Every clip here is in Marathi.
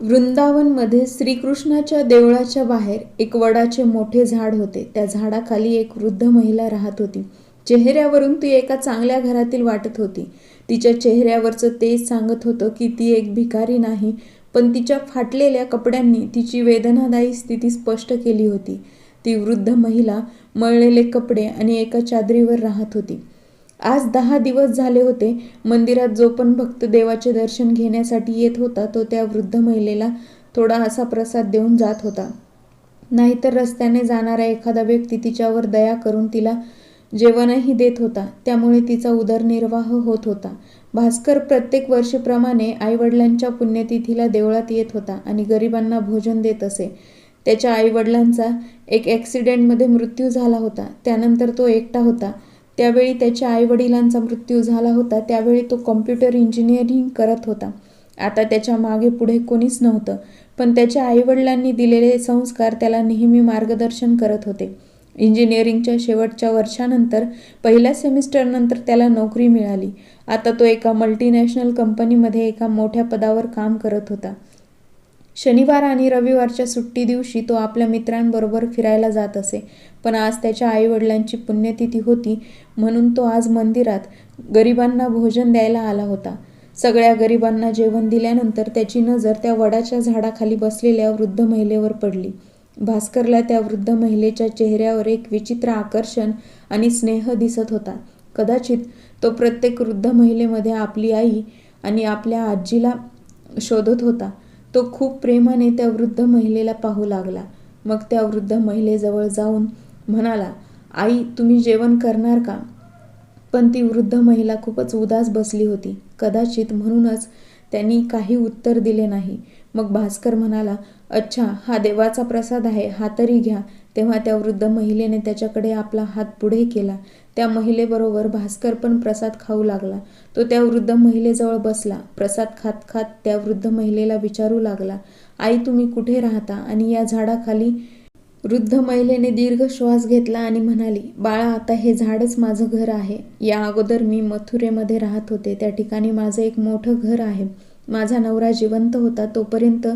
वृंदावनमध्ये श्रीकृष्णाच्या देवळाच्या बाहेर एक वडाचे मोठे झाड होते. त्या झाडाखाली एक वृद्ध महिला राहत होती. चेहऱ्यावरून ती एका चांगल्या घरातील वाटत होती. तिच्या चेहऱ्यावरचं तेज सांगत होतं की ती एक भिकारी नाही पण तिच्या फाटलेल्या कपड्यांनी तिची वेदनादायी स्थिती स्पष्ट केली होती. ती वृद्ध महिला मळलेले कपडे आणि एका चादरीवर राहत होती. आज दहा दिवस झाले होते. मंदिरात जो पण भक्त देवाचे दर्शन घेण्यासाठी येत होता तो त्या वृद्ध महिलेला थोडा असा प्रसाद देऊन जात होता. नाहीतर रस्त्याने जाणारा एखादा व्यक्ती तिच्यावर दया करून तिला जेवणही देत होता. त्यामुळे तिचा उदरनिर्वाह होत होता. भास्कर प्रत्येक वर्षीप्रमाणे आईवडिलांच्या पुण्यतिथीला देवळात येत होता आणि गरिबांना भोजन देत असे. त्याच्या आईवडिलांचा एक ॲक्सिडेंटमध्ये मृत्यू झाला होता. त्यानंतर तो एकटा होता. त्यावेळी त्याच्या आईवडिलांचा मृत्यू झाला होता. त्यावेळी तो कॉम्प्युटर इंजिनिअरिंग करत होता. आता त्याच्यामागे पुढे कोणीच नव्हतं. पण त्याच्या आईवडिलांनी दिलेले संस्कार त्याला नेहमी मार्गदर्शन करत होते. इंजिनिअरिंगच्या शेवटच्या वर्षानंतर पहिल्या सेमिस्टरनंतर त्याला नोकरी मिळाली. आता तो एका मल्टीनॅशनल कंपनीमध्ये एका मोठ्या पदावर काम करत होता. शनिवार आणि रविवारच्या सुट्टी दिवशी तो आपल्या मित्रांबरोबर फिरायला जात असे. पण आज त्याच्या आईवडिलांची पुण्यतिथी होती म्हणून तो आज मंदिरात गरिबांना भोजन द्यायला आला होता. सगळ्या गरिबांना जेवण दिल्यानंतर त्याची नजर त्या वडाच्या झाडाखाली बसलेल्या वृद्ध महिलेवर पडली. भास्करला त्या वृद्ध महिलेच्या चेहऱ्यावर एक विचित्र आकर्षण आणि स्नेह दिसत होता. कदाचित तो प्रत्येक वृद्ध महिलेमध्ये आपली आई आणि आपल्या आजीला शोधत होता. तो खूप प्रेमाने त्या वृद्ध महिलेला पाहू लागला. मग त्या वृद्ध महिलेजवळ जाऊन म्हणाला आई तुम्ही जेवण करणार का? पण ती वृद्ध महिला खूपच उदास बसली होती. कदाचित म्हणूनच त्यांनी काही उत्तर दिले नाही. मग भास्कर म्हणाला अच्छा हा देवाचा प्रसाद आहे हा तरी घ्या. तेव्हा त्या वृद्ध महिलेने त्याच्याकडे आपला हात पुढे केला. त्या महिलेबरोबर भास्कर पण प्रसाद खाऊ लागला. तो त्या वृद्ध महिलेजवळ बसला. प्रसाद खात खात त्या वृद्ध महिलेला विचारू लागला आई तुम्ही कुठे राहता आणि या झाडाखाली वृद्ध महिलेने दीर्घ श्वास घेतला आणि म्हणाली बाळा आता हे झाडच माझं घर आहे. या अगोदर मी मथुरेमध्ये राहत होते. त्या ठिकाणी माझं एक मोठं घर आहे. माझा नवरा जिवंत होता तोपर्यंत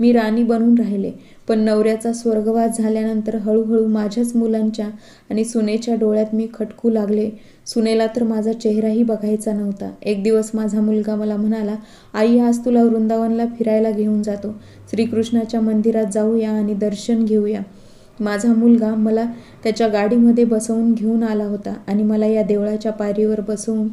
मी राणी बनून राहिले. पण नवऱ्याचा स्वर्गवास झाल्यानंतर हळूहळू माझ्याच मुलांच्या आणि सुनेच्या डोळ्यात मी खटकू लागले. सुनेला तर माझा चेहराही बघायचा नव्हता. एक दिवस माझा मुलगा मला म्हणाला आई आज तुला वृंदावनला फिरायला घेऊन जातो. श्रीकृष्णाच्या मंदिरात जाऊया आणि दर्शन घेऊया. माझा मुलगा मला त्याच्या गाडीमध्ये बसवून घेऊन आला होता आणि मला या देवळाच्या पायरीवर बसवून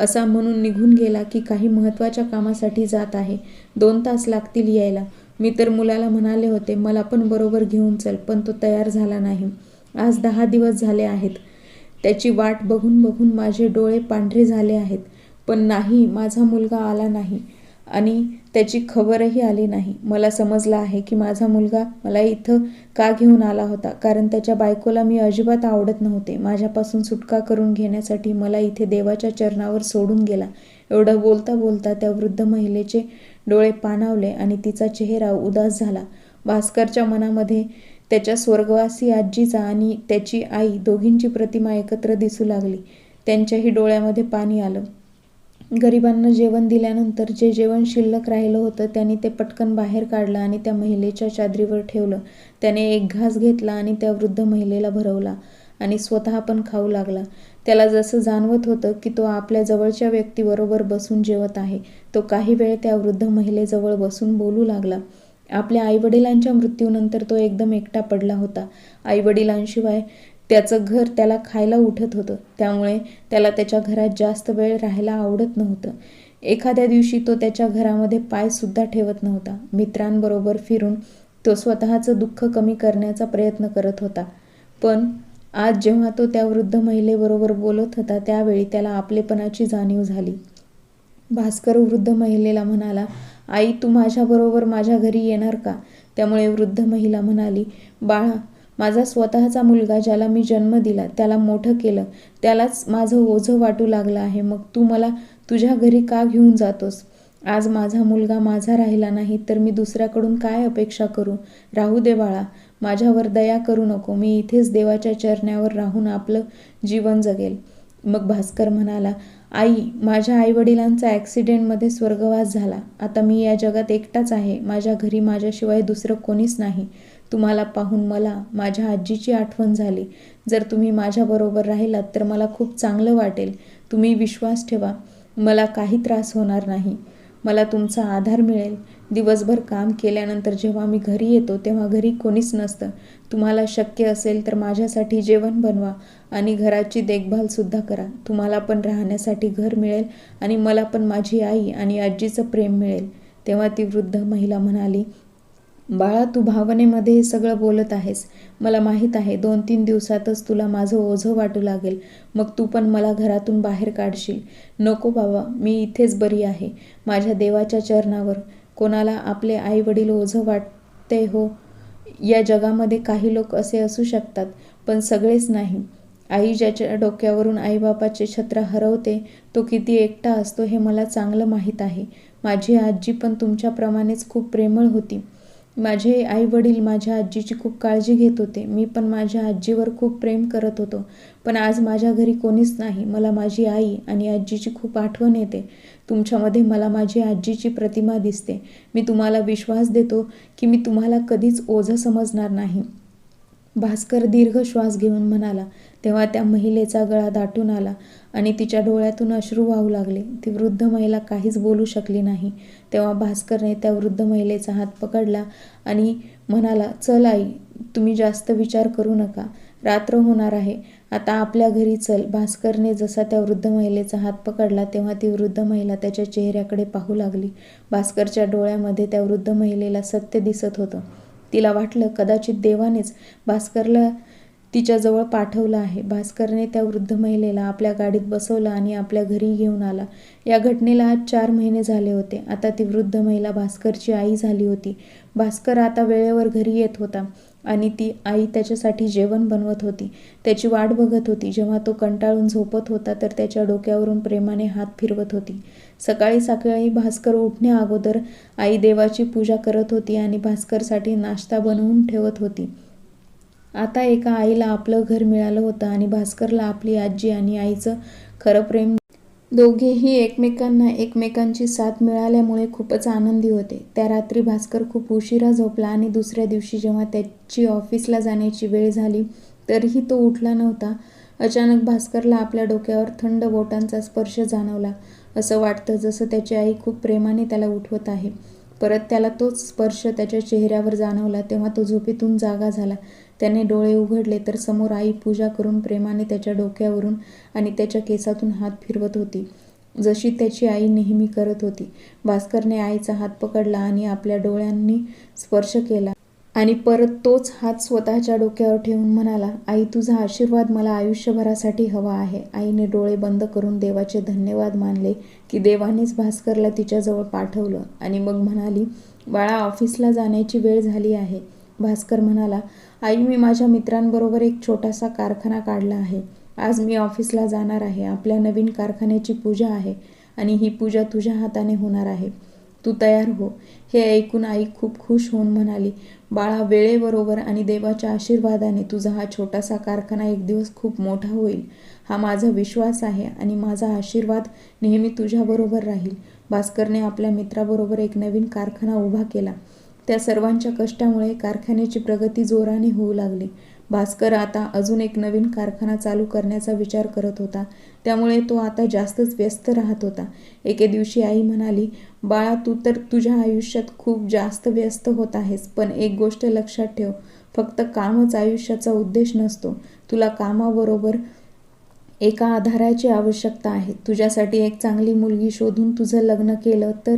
असा म्हणून निघून गेला की काही महत्त्वाच्या कामासाठी जात आहे. दोन तास लागतील यायला. मी तर मुलाला म्हणाले होते मला पण बरोबर घेऊन चल पण तो तयार झाला नाही. आज दहा दिवस झाले आहेत. त्याची वाट बघून बघून माझे डोळे पांढरे झाले आहेत. पण नाही माझा मुलगा आला नाही. आणि त्याची खबरही आली नाही. मला समजलं आहे की माझा मुलगा मला इथं का घेऊन आला होता? कारण त्याच्या बायकोला मी अजिबात आवडत नव्हते. माझ्यापासून सुटका करून घेण्यासाठी मला इथे देवाच्या चरणावर सोडून गेला. एवढं बोलता बोलता त्या वृद्ध महिलेचे डोळे पाणावले आणि तिचा चेहरा उदास झाला. भास्करच्या मनामध्ये त्याच्या स्वर्गवासी आजीचा आणि त्याची आई दोघींची प्रतिमा एकत्र दिसू लागली. त्यांच्याही डोळ्यामध्ये पाणी आलं. गरिबांना जेवण दिल्यानंतर जे जेवण शिल्लक राहिलं होतं त्याने ते पटकन बाहेर काढलं आणि त्या महिलेच्या चादरीवर ठेवलं. त्याने एक घास घेतला आणि त्या वृद्ध महिलेला भरवला आणि स्वतः पण खाऊ लागला. त्याला जसं जाणवत होतं की तो आपल्या जवळच्या व्यक्तीबरोबर बसून जेवत आहे तो काही वेळ त्या वृद्ध महिलेजवळ बसून बोलू लागला. आपल्या आईवडिलांच्या मृत्यूनंतर तो एकदम एकटा पडला होता. आईवडिलांशिवाय त्याचं घर त्याला खायला उठत होतं. त्यामुळे त्याला त्याच्या घरात जास्त वेळ राहायला आवडत नव्हतं. एखाद्या दिवशी तो त्याच्या घरामध्ये पायसुद्धा ठेवत नव्हता. मित्रांबरोबर फिरून तो स्वतःचं दुःख कमी करण्याचा प्रयत्न करत होता. पण आज जेव्हा तो त्या वृद्ध महिलेबरोबर बोलत होता त्यावेळी त्याला आपलेपणाची जाणीव झाली. भास्कर वृद्ध महिलेला म्हणाला आई तू माझ्याबरोबर माझ्या घरी येणार का? त्यामुळे वृद्ध महिला म्हणाली बाळा माझा स्वतःचा मुलगा ज्याला मी जन्म दिला त्याला मोठं केलं त्यालाच माझं ओझं वाटू लागलं आहे. मग तू मला तुझ्या घरी का घेऊन जातोस? आज माझा मुलगा माझा राहिला नाही तर मी दुसऱ्याकडून काय अपेक्षा करू? राहू दे बाळा माझ्यावर दया करू नको. मी इथेच देवाच्या चरण्यावर राहून आपलं जीवन जगेल. मग भास्कर म्हणाला आई माझ्या आईवडिलांचा ॲक्सिडेंटमध्ये स्वर्गवास झाला. आता मी या जगात एकटाच आहे. माझ्या घरी माझ्याशिवाय दुसरं कोणीच नाही. तुम्हाला पाहून मला माझ्या आजीची आठवण झाली. जर तुम्ही माझ्याबरोबर राहिलात तर मला खूप चांगलं वाटेल. तुम्ही विश्वास ठेवा मला काही त्रास होणार नाही. मला तुमचा आधार मिळेल. दिवसभर काम केल्यानंतर जेव्हा मी घरी येतो तेव्हा घरी कोणीच नसतं. तुम्हाला शक्य असेल तर माझ्यासाठी जेवण बनवा आणि घराची देखभालसुद्धा करा. तुम्हाला पण राहण्यासाठी घर मिळेल आणि मला पण माझी आई आणि आजीचं प्रेम मिळेल. तेव्हा ती वृद्ध महिला म्हणाली बाळा तू भावनेमध्ये हे सगळं बोलत आहेस. मला माहीत आहे दोन तीन दिवसातच तुला माझं ओझं वाटू लागेल. मग तू पण मला घरातून बाहेर काढशील. नको बाबा मी इथेच बरी आहे माझ्या देवाच्या चरणावर. कोणाला आपले आई वडील ओझं वाटते हो? या जगामध्ये काही लोक असे असू शकतात पण सगळेच नाही. आई ज्याच्या डोक्यावरून आईबापाचे छत्र हरवते तो किती एकटा असतो हे मला चांगलं माहीत आहे. माझी आजी पण तुमच्याप्रमाणेच खूप प्रेमळ होती. माझे आई वडील माझ्या आजीची खूप काळजी घेत होते. मी पण माझ्या आजीवर खूप प्रेम करत होतो. पण आज माझ्या घरी कोणीच नाही. मला माझी आई आणि आजीची खूप आठवण येते. तुमच्यामध्ये मला माझी आजीची प्रतिमा दिसते. मी तुम्हाला विश्वास देतो की मी तुम्हाला कधीच ओझं समजणार नाही. भास्कर दीर्घ श्वास घेऊन म्हणाला तेव्हा त्या महिलेचा गळा दाटून आला आणि तिच्या डोळ्यातून अश्रू वाहू लागले. ती वृद्ध महिला काहीच बोलू शकली नाही. तेव्हा भास्करने त्या वृद्ध महिलेचा हात पकडला आणि म्हणाला चल आई तुम्ही जास्त विचार करू नका. रात्र होणार आहे. आता आपल्या घरी चल. भास्करने जसा त्या वृद्ध महिलेचा हात पकडला तेव्हा ती वृद्ध महिला त्याच्या चेहऱ्याकडे पाहू लागली. भास्करच्या डोळ्यामध्ये त्या वृद्ध महिलेला सत्य दिसत होतं. तिला वाटलं कदाचित देवानेच भास्करला तिच्याजवळ पाठवलं आहे. भास्करने त्या वृद्ध महिलेला आपल्या गाडीत बसवलं आणि आपल्या घरी घेऊन आला. या घटनेला आज चार महिने झाले होते. आता ती वृद्ध महिला भास्करची आई झाली होती. भास्कर आता वेळेवर घरी येत होता. आणि ती आई त्याच्यासाठी जेवण बनवत होती. त्याची वाट बघत होती. जेव्हा तो कंटाळून झोपत होता तर त्याच्या डोक्यावरून प्रेमाने हात फिरवत होती. सकाळी सकाळी भास्कर उठण्या अगोदर आई देवाची पूजा करत होती आणि भास्करसाठी नाश्ता बनवून ठेवत होती. आता एका आईला आपलं घर मिळालं होतं आणि भास्करला आपली आजी आणि आईचं खरं प्रेम दोघेही एकमेकांना एकमेकांची साथ मिळाल्यामुळे खूपच आनंदी होते. त्या रात्री भास्कर खूप उशिरा झोपला आणि दुसऱ्या दिवशी जेव्हा त्याची ऑफिसला जाण्याची वेळ झाली तरीही तो उठला नव्हता. अचानक भास्करला आपल्या डोक्यावर थंड बोटांचा स्पर्श जाणवला. असं वाटतं जसं त्याची आई खूप प्रेमाने त्याला उठवत आहे. परत त्याला तोच स्पर्श त्याच्या चेहऱ्यावर जाणवला तेव्हा तो झोपेतून जागा झाला. त्याने डोळे उघडले तर समोर आई पूजा करून प्रेमाने त्याच्या डोक्यावरून आणि त्याच्या केसातून हात फिरवत होती. जशी त्याची आई नेहमी करत होती. भास्करने आईचा हात पकडला आणि आपल्या डोळ्यांनी स्पर्श केला. आणि परत तोच हात स्वतःच्या डोक्यावर ठेवून म्हणाला आई तुझा आशीर्वाद मला आयुष्यभरासाठी हवा आहे आईने डोळे बंद करून देवाचे धन्यवाद मानले की देवानेच भास्करला तिच्याजवळ पाठवलं. आणि मग म्हणाली बाळा ऑफिसला जाण्याची वेळ झाली आहे भास्कर म्हणाला आई मी माझ्या मित्रांबरोबर एक छोटासा कारखाना काढला आहे. आज मी ऑफिसला जाणार आहे. आपल्या नवीन कारखान्याची पूजा आहे आणि ही पूजा तुझ्या हाताने होणार आहे. तू तयार हो. हे ऐकून आई खूप खुश होऊन म्हणाली बाळा वेळेबरोबर आणि देवाच्या आशीर्वादाने तुझा हा छोटासा कारखाना एक दिवस खूप मोठा होईल. हा माझा विश्वास आहे आणि माझा आशीर्वाद नेहमी तुझ्याबरोबर राहील. भास्करने आपल्या मित्राबरोबर एक नवीन कारखाना उभा केला. त्या सर्वांच्या कष्टामुळे कारखान्याची प्रगती जोराने होऊ लागली. भास्कर आता अजून एक नवीन कारखाना चालू करण्याचा विचार करत होता. त्यामुळे तो आता जास्तच व्यस्त राहत होता. एके दिवशी आई म्हणाली बाळा तू तर तुझ्या आयुष्यात खूप जास्त व्यस्त होत आहेस पण एक गोष्ट लक्षात ठेव. फक्त कामच आयुष्याचा उद्देश नसतो. तुला कामाबरोबर एका आधाराची आवश्यकता आहे. तुझ्यासाठी एक चांगली मुलगी शोधून तुझं लग्न केलं तर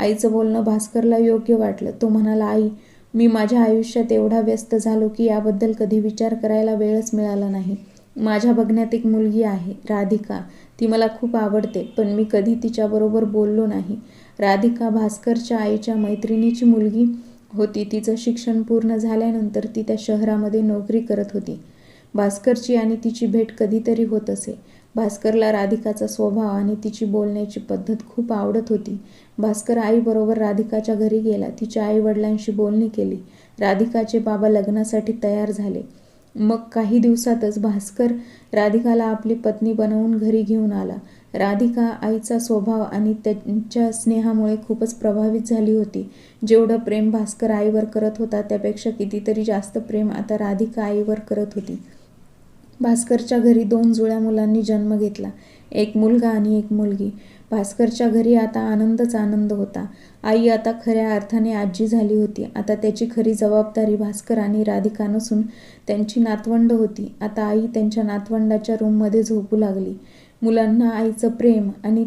आईचं बोलणं भास्करला योग्य वाटलं. तो म्हणाला आई मी माझ्या आयुष्यात एवढा व्यस्त झालो की याबद्दल कधी विचार करायला वेळच मिळाला नाही. माझ्या बघण्यात एक मुलगी आहे राधिका. ती मला खूप आवडते पण मी कधी तिच्याबरोबर बोललो नाही. राधिका भास्करच्या आईच्या मैत्रिणीची मुलगी होती. तिचं शिक्षण पूर्ण झाल्यानंतर ती त्या शहरामध्ये नोकरी करत होती. भास्करची आणि तिची भेट कधीतरी होत असे. भास्करला राधिकाचा स्वभाव आणि तिची बोलण्याची पद्धत खूप आवडत होती. भास्कर आईबरोबर राधिकाच्या घरी गेला. तिच्या आई वडिलांशी बोलणी केली. राधिकाचे बाबा लग्नासाठी तयार झाले. मग काही दिवसातच भास्कर राधिकाला आपली पत्नी बनवून घरी घेऊन आला. राधिका आईचा स्वभाव आणि त्यांच्या स्नेहामुळे खूपच प्रभावित झाली होती. जेवढं प्रेम भास्कर आईवर करत होता त्यापेक्षा कितीतरी जास्त प्रेम आता राधिका आईवर करत होती. भास्करच्या घरी दोन जुळ्या मुलांनी जन्म घेतला. एक मुलगा आणि एक मुलगी. भास्करच्या घरी आता आनंदच आनंद होता. आई आता खऱ्या अर्थाने आजी झाली होती. आता त्याची खरी जबाबदारी भास्कर आणि राधिका नसून त्यांची नातवंड होती. आता आई त्यांच्या नातवंडाच्या रूममध्ये झोपू लागली. मुलांना आईचं प्रेम आणि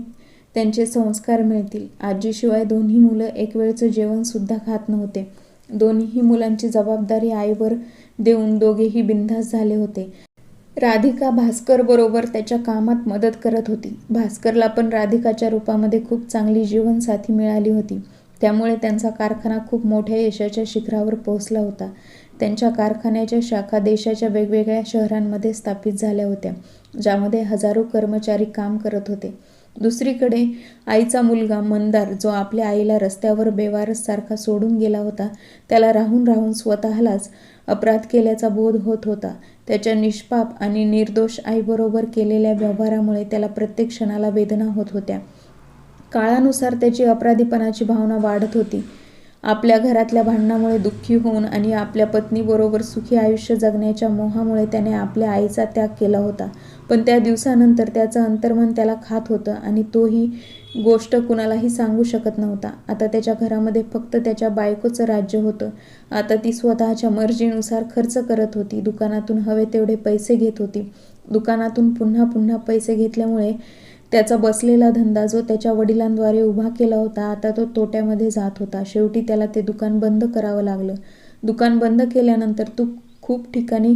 त्यांचे संस्कार मिळतील. आजीशिवाय दोन्ही मुलं एक वेळचं जेवणसुद्धा खात नव्हते. दोन्ही मुलांची जबाबदारी आईवर देऊन दोघेही बिनधास्त झाले होते. राधिका भास्करबरोबर त्याच्या कामात मदत करत होती. भास्करला पण राधिकाच्या रूपामध्ये खूप चांगली जीवनसाथी मिळाली होती. त्यामुळे त्यांचा कारखाना खूप मोठ्या यशाच्या शिखरावर पोहोचला होता. त्यांच्या कारखान्याच्या शाखा देशाच्या वेगवेगळ्या शहरांमध्ये स्थापित झाल्या होत्या ज्यामध्ये हजारो कर्मचारी काम करत होते. दुसरीकडे आईचा मुलगा मंदार जो आपल्या आईला रस्त्यावर बेवारस सारखा सोडून गेला होता त्याला राहून राहून स्वतःलाच अपराध केल्याचा बोध होत होता. त्याच्या निष्पाप आणि निर्दोष आईबरोबर केलेल्या व्यवहारामुळे त्याला प्रत्येक क्षणाला वेदना होत होत्या. काळानुसार त्याची अपराधीपणाची भावना वाढत होती. आपल्या घरातल्या भांडणामुळे दुःखी होऊन आणि आपल्या पत्नीबरोबर सुखी आयुष्य जगण्याच्या मोहामुळे त्याने आपल्या आईचा त्याग केला होता. पण त्या दिवसानंतर त्याचं अंतर्मन त्याला खात होतं आणि तोही गोष्ट कुणालाही सांगू शकत नव्हता. आता त्याच्या घरामध्ये फक्त त्याच्या बायकोचं राज्य होतं. आता ती स्वतःच्या मर्जीनुसार खर्च करत होती. दुकानातून हवे तेवढे पैसे घेत होती. दुकानातून पुन्हा पुन्हा पैसे घेतल्यामुळे त्याचा बसलेला धंदा जो त्याच्या वडिलांद्वारे उभा केला होता आता तो तोट्यामध्ये जात होता. शेवटी त्याला ते दुकान बंद करावं लागलं. दुकान बंद केल्यानंतर तो खूप ठिकाणी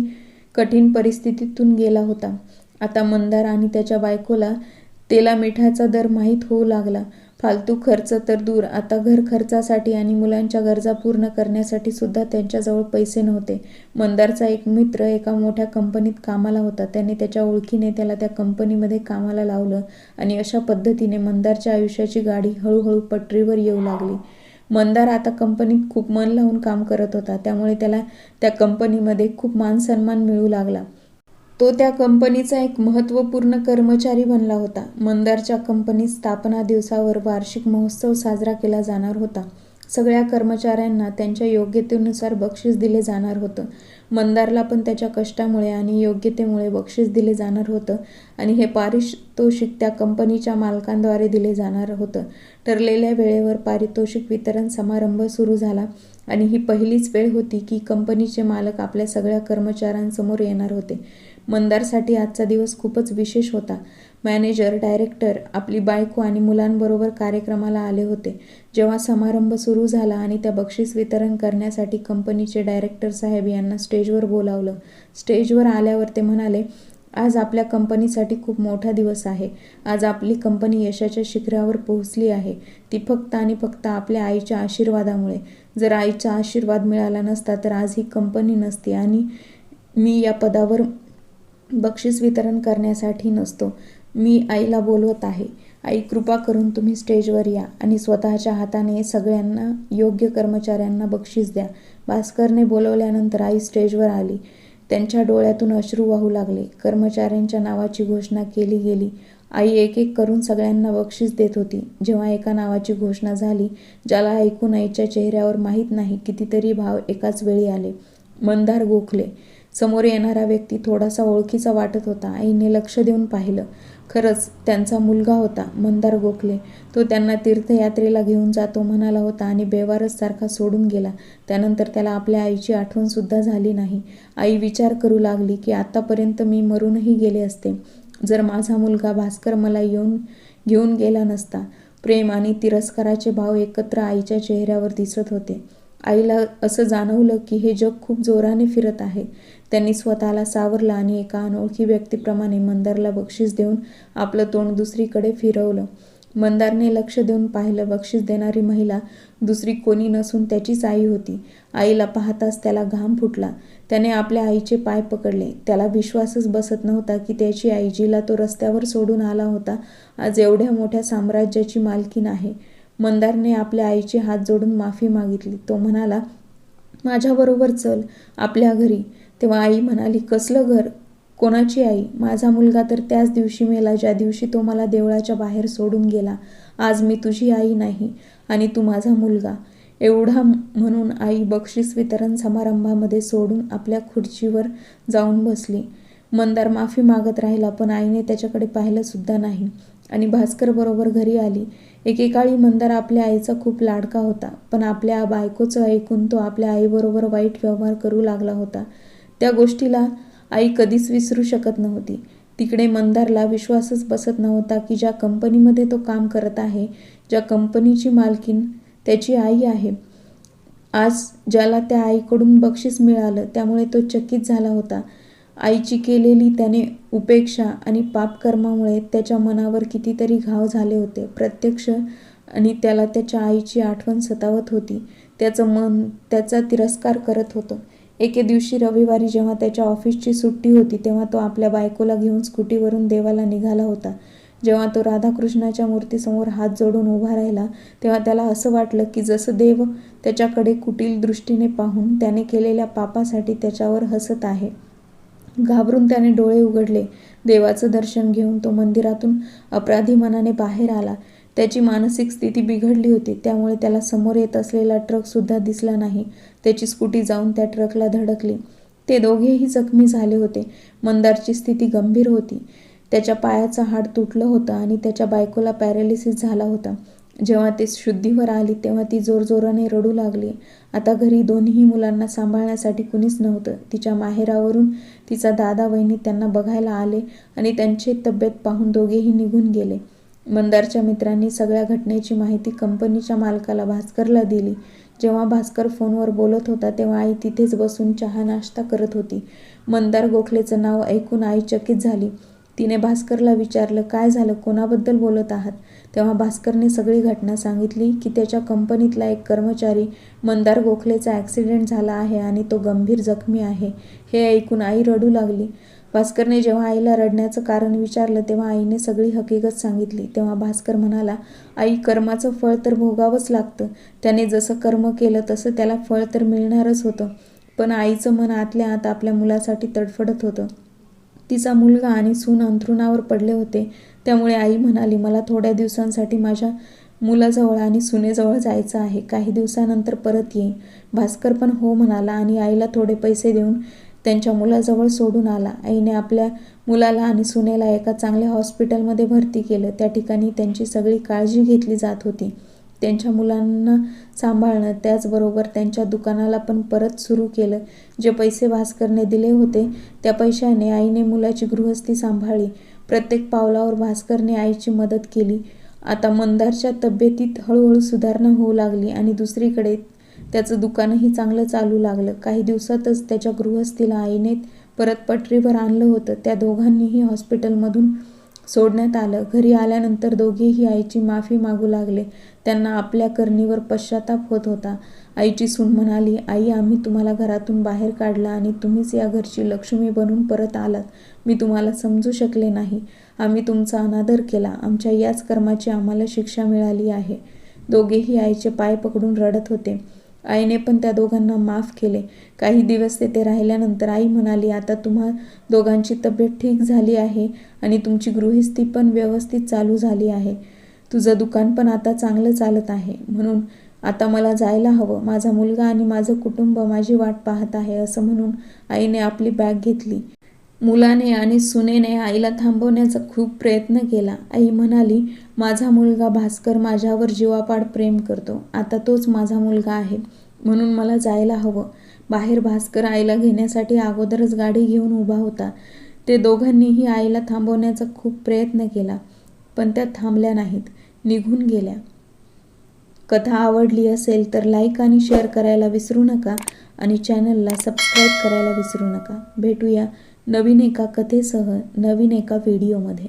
कठीण परिस्थितीतून गेला होता. आता मंदार आणि त्याच्या बायकोला तेला मिठाचा दर माहीत होऊ लागला. फालतू खर्च तर दूर. आता घर खर्चासाठी आणि मुलांच्या गरजा पूर्ण करण्यासाठी सुद्धा त्यांच्याजवळ पैसे नव्हते. मंदारचा एक मित्र एका मोठ्या कंपनीत कामाला होता. त्याने त्याच्या ओळखीने त्याला त्या कंपनीमध्ये कामाला लावलं आणि अशा पद्धतीने मंदारच्या आयुष्याची गाडी हळूहळू पटरीवर येऊ लागली. मंदार आता कंपनीत खूप मन लावून काम करत होता. त्यामुळे त्याला त्या कंपनीमध्ये खूप मानसन्मान मिळू लागला. तो त्या कंपनीचा एक महत्त्वपूर्ण कर्मचारी बनला होता. मंदारच्या कंपनीत स्थापना दिवसावर वार्षिक महोत्सव साजरा केला जाणार होता. सगळ्या कर्मचाऱ्यांना त्यांच्या योग्यतेनुसार बक्षीस दिले जाणार होतं. मंदारला पण त्याच्या कष्टामुळे आणि योग्यतेमुळे बक्षीस दिले जाणार होतं आणि हे पारितोषिक त्या कंपनीच्या मालकांद्वारे दिले जाणार होतं. ठरलेल्या वेळेवर पारितोषिक वितरण समारंभ सुरू झाला आणि ही पहिलीच वेळ होती की कंपनीचे मालक आपल्या सगळ्या कर्मचाऱ्यांसमोर येणार होते. मंदारसाठी आजचा दिवस खूपच विशेष होता. मॅनेजर डायरेक्टर आपली बायको आणि मुलांबरोबर कार्यक्रमाला आले होते. जेव्हा समारंभ सुरू झाला आणि त्या बक्षीस वितरण करण्यासाठी कंपनीचे डायरेक्टर साहेब यांना स्टेजवर बोलावलं. स्टेजवर आल्यावर ते म्हणाले आज आपल्या कंपनीसाठी खूप मोठा दिवस आहे. आज आपली कंपनी यशाच्या शिखरावर पोहोचली आहे. ती फक्त आणि फक्त आपल्या आईच्या आशीर्वादामुळे. जर आईचा आशीर्वाद मिळाला नसता तर आज ही कंपनी नसती आणि मी या पदावर बक्षीस वितरण करण्यासाठी नसतो. मी आईला बोलवत आहे. आई कृपा करून तुम्ही स्टेजवर या आणि स्वतःच्या हाताने सगळ्यांना योग्य कर्मचाऱ्यांना बक्षीस द्या. भास्करने बोलवल्यानंतर आई स्टेजवर आली. त्यांच्या डोळ्यातून अश्रू वाहू लागले. कर्मचाऱ्यांच्या नावाची घोषणा केली गेली. आई एक एक करून सगळ्यांना बक्षीस देत होती. जेव्हा एका नावाची घोषणा झाली ज्याला ऐकून आईच्या चेहऱ्यावर माहीत नाही कितीतरी भाव एकाच वेळी आले. मंदार गोखले. समोर येणारा व्यक्ती थोडासा ओळखीचा वाटत होता. आईने लक्ष देऊन पाहिलं. खरंच त्यांचा मुलगा होता मंदार गोखले. तो त्यांना तीर्थयात्रेला घेऊन जातो म्हणाला होता आणि बेवारस सारखा सोडून गेला. त्यानंतर त्याला आपल्या आईची आठवणसुद्धा झाली नाही. आई विचार करू लागली की आत्तापर्यंत मी मरूनही गेले असते. जर माझा मुलगा भास्कर मला येऊन घेऊन गेला नसता. प्रेम आणि तिरस्काराचे भाव एकत्र आईच्या चेहऱ्यावर दिसत होते. आईला असं जाणवलं की हे जग खूप जोराने फिरत आहे. त्यांनी स्वतःला सावरलं आणि एका अनोळखी व्यक्तीप्रमाणे मंदारला बक्षीस देऊन आपलं तोंड दुसरीकडे फिरवलं. मंदारने लक्ष देऊन पाहिलं बक्षीस देणारी महिला दुसरी कोणी नसून त्याचीच आई होती. आईला पाहताच त्याला घाम फुटला. त्याने आपल्या आईचे पाय पकडले. त्याला विश्वासच बसत नव्हता की त्याची आई जिला तो रस्त्यावर सोडून आला होता आज एवढ्या मोठ्या साम्राज्याची मालकीन आहे. मंदारने आपल्या आईचे हात जोडून माफी मागितली. तो म्हणाला माझ्याबरोबर चल आपल्या घरी. तेव्हा आई म्हणाली कसलं घर? कोणाची आई? माझा मुलगा तर त्याच दिवशी मेला ज्या दिवशी तो मला देवळाच्या बाहेर सोडून गेला. आज मी तुझी आई नाही आणि तू माझा मुलगा. एवढा म्हणून आई बक्षीस वितरण समारंभामध्ये सोडून आपल्या खुर्चीवर जाऊन बसली. मंदार माफी मागत राहिला पण आईने त्याच्याकडे पाहिलंसुद्धा नाही. आणि भास्करबरोबर घरी आली. एकेकाळी मंदार आपल्या आईचा खूप लाडका होता पण आपल्या बायकोचं ऐकून तो आपल्या आईबरोबर वाईट व्यवहार करू लागला होता. त्या गोष्टीला आई कधीच विसरू शकत नव्हती. तिकडे मंदारला विश्वासच बसत नव्हता की ज्या कंपनीमध्ये तो काम करत आहे ज्या कंपनीची मालकीन त्याची आई आहे. आज ज्याला त्या आईकडून बक्षीस मिळालं त्यामुळे तो चकित झाला होता. आईची केलेली त्याने उपेक्षा आणि पापकर्मामुळे त्याच्या मनावर कितीतरी घाव झाले होते. प्रत्यक्ष आणि त्याला त्याच्या आईची आठवण सतावत होती. त्याचं मन त्याचा तिरस्कार करत होतं. एके दिवशी रविवारी जेव्हा त्याच्या ऑफिसची सुट्टी होती तेव्हा तो आपल्या बायकोला घेऊन स्कूटीवरून देवाला निघाला होता. जेव्हा तो राधाकृष्णाच्या मूर्तीसमोर हात जोडून उभा राहिला तेव्हा त्याला असं वाटलं की जसं देव त्याच्याकडे कुटील दृष्टीने पाहून त्याने केलेल्या पापासाठी त्याच्यावर हसत आहे. घाबरून त्याने डोळे उघडले. देवाचं दर्शन घेऊन तो मंदिरातून अपराधी मनाने बाहेर आला. त्याची मानसिक स्थिती बिघडली होती. त्यामुळे त्याला समोर येत असलेला ट्रकसुद्धा दिसला नाही. त्याची स्कूटी जाऊन त्या ट्रकला धडकली. ते दोघेही जखमी झाले होते. मंदारची स्थिती गंभीर होती. त्याच्या पायाचं हाड तुटलं होतं आणि त्याच्या बायकोला पॅरालिसिस झाला होता. जेव्हा ते शुद्धीवर आली तेव्हा ती जोरजोराने रडू लागली. आता घरी दोन्ही मुलांना सांभाळण्यासाठी कुणीच नव्हतं. तिच्या माहेरावरून तिचा दादा वहिनी त्यांना बघायला आले आणि त्यांची तब्येत पाहून दोघेही निघून गेले. मंदारच्या मित्रांनी सगळ्या घटनेची माहिती कंपनीच्या मालकाला भास्करला दिली. जेव्हा भास्कर फोनवर बोलत होता तेव्हा आई तिथेच बसून चहा नाश्ता करत होती. मंदार गोखलेचं नाव ऐकून आई चकित झाली. तिने भास्करला विचारलं काय झालं? कोणाबद्दल बोलत आहात? तेव्हा भास्करने सगळी घटना सांगितली की त्याच्या कंपनीतला एक कर्मचारी मंदार गोखलेचा ॲक्सिडेंट झाला आहे आणि तो गंभीर जखमी आहे. हे ऐकून आई रडू लागली. भास्करने जेव्हा आईला रडण्याचं कारण विचारलं तेव्हा आईने सगळी हकीकत सांगितली. तेव्हा भास्कर म्हणाला आई कर्माचं फळ तर भोगावंच लागतं. त्याने जसं कर्म केलं तसं त्याला फळ तर मिळणारच होतं. पण आईचं मन आतल्या आत आपल्या मुलासाठी तडफडत होतं. तिचा मुलगा आणि सून अंथरुणावर पडले होते. त्यामुळे आई म्हणाली मला थोड्या दिवसांसाठी माझ्या मुलाजवळ आणि सुनेजवळ जायचं आहे. काही दिवसानंतर परत येईन. भास्कर पण हो म्हणाला आणि आईला थोडे पैसे देऊन त्यांच्या मुलाजवळ सोडून आला. आईने आपल्या मुलाला आणि सुनेला एका चांगल्या हॉस्पिटलमध्ये भरती केलं. त्या ठिकाणी त्यांची सगळी काळजी घेतली जात होती. त्यांच्या मुलांना सांभाळणं त्याचबरोबर त्यांच्या दुकानाला पण परत सुरू केलं. जे पैसे भास्करने दिले होते त्या पैशाने आईने मुलाची गृहस्थी सांभाळली. प्रत्येक पावलावर भास्करने आईची मदत केली. आता मंदारच्या तब्येतीत हळूहळू सुधारणा होऊ लागली आणि दुसरीकडे त्याचं दुकानही चांगलं चालू लागलं. काही दिवसातच त्याच्या गृहस्थीला आईने परत पटरीवर आणलं होतं. त्या दोघांनीही हॉस्पिटलमधून सोडण्यात आलं. घरी आल्यानंतर दोघेही आईची माफी मागू लागले. त्यांना आपल्या करणीवर पश्चाताप होत होता. आईची सून म्हणाली आई आम्ही तुम्हाला घरातून बाहेर काढलं आणि तुम्हीच या घरची लक्ष्मी बनून परत आलात. मी तुम्हाला समजू शकले नाही. आम्ही तुमचा अनादर केला. आमच्या याच कर्माची आम्हाला शिक्षा मिळाली आहे. दोघेही आईचे पाय पकडून रडत होते. आईने पण त्या दोघांना माफ केले. काही दिवस तेथे राहिल्यानंतर आई म्हणाली आता तुम्हा दोघांची तब्येत ठीक झाली आहे आणि तुमची गृहस्थी पण व्यवस्थित चालू झाली आहे. तुझं दुकान पण आता चांगलं चालत आहे. म्हणून आता मला जायला हवं. माझा मुलगा आणि माझं कुटुंब माझी वाट पाहत आहे असं म्हणून आईने आपली बॅग घेतली. मुलाने आणि सुनेने आईला थांबवण्याचा खूप प्रयत्न केला. आई म्हणाली माझा मुलगा भास्कर माझ्यावर जीवापाड प्रेम करतो. आता तोच माझा मुलगा आहे. म्हणून मला जायला हवं. बाहेर भास्कर आईला घेण्यासाठी अगोदरच गाडी घेऊन उभा होता. ते दोघांनीही आईला थांबवण्याचा खूप प्रयत्न केला पण त्या थांबल्या नाहीत निघून गेल्या. कथा आवडली असेल तर लाईक आणि शेअर करायला विसरू नका आणि चॅनलला सबस्क्राईब करायला विसरू नका. भेटूया नवीन एका कथेसह नवीन एका व्हिडिओमध्ये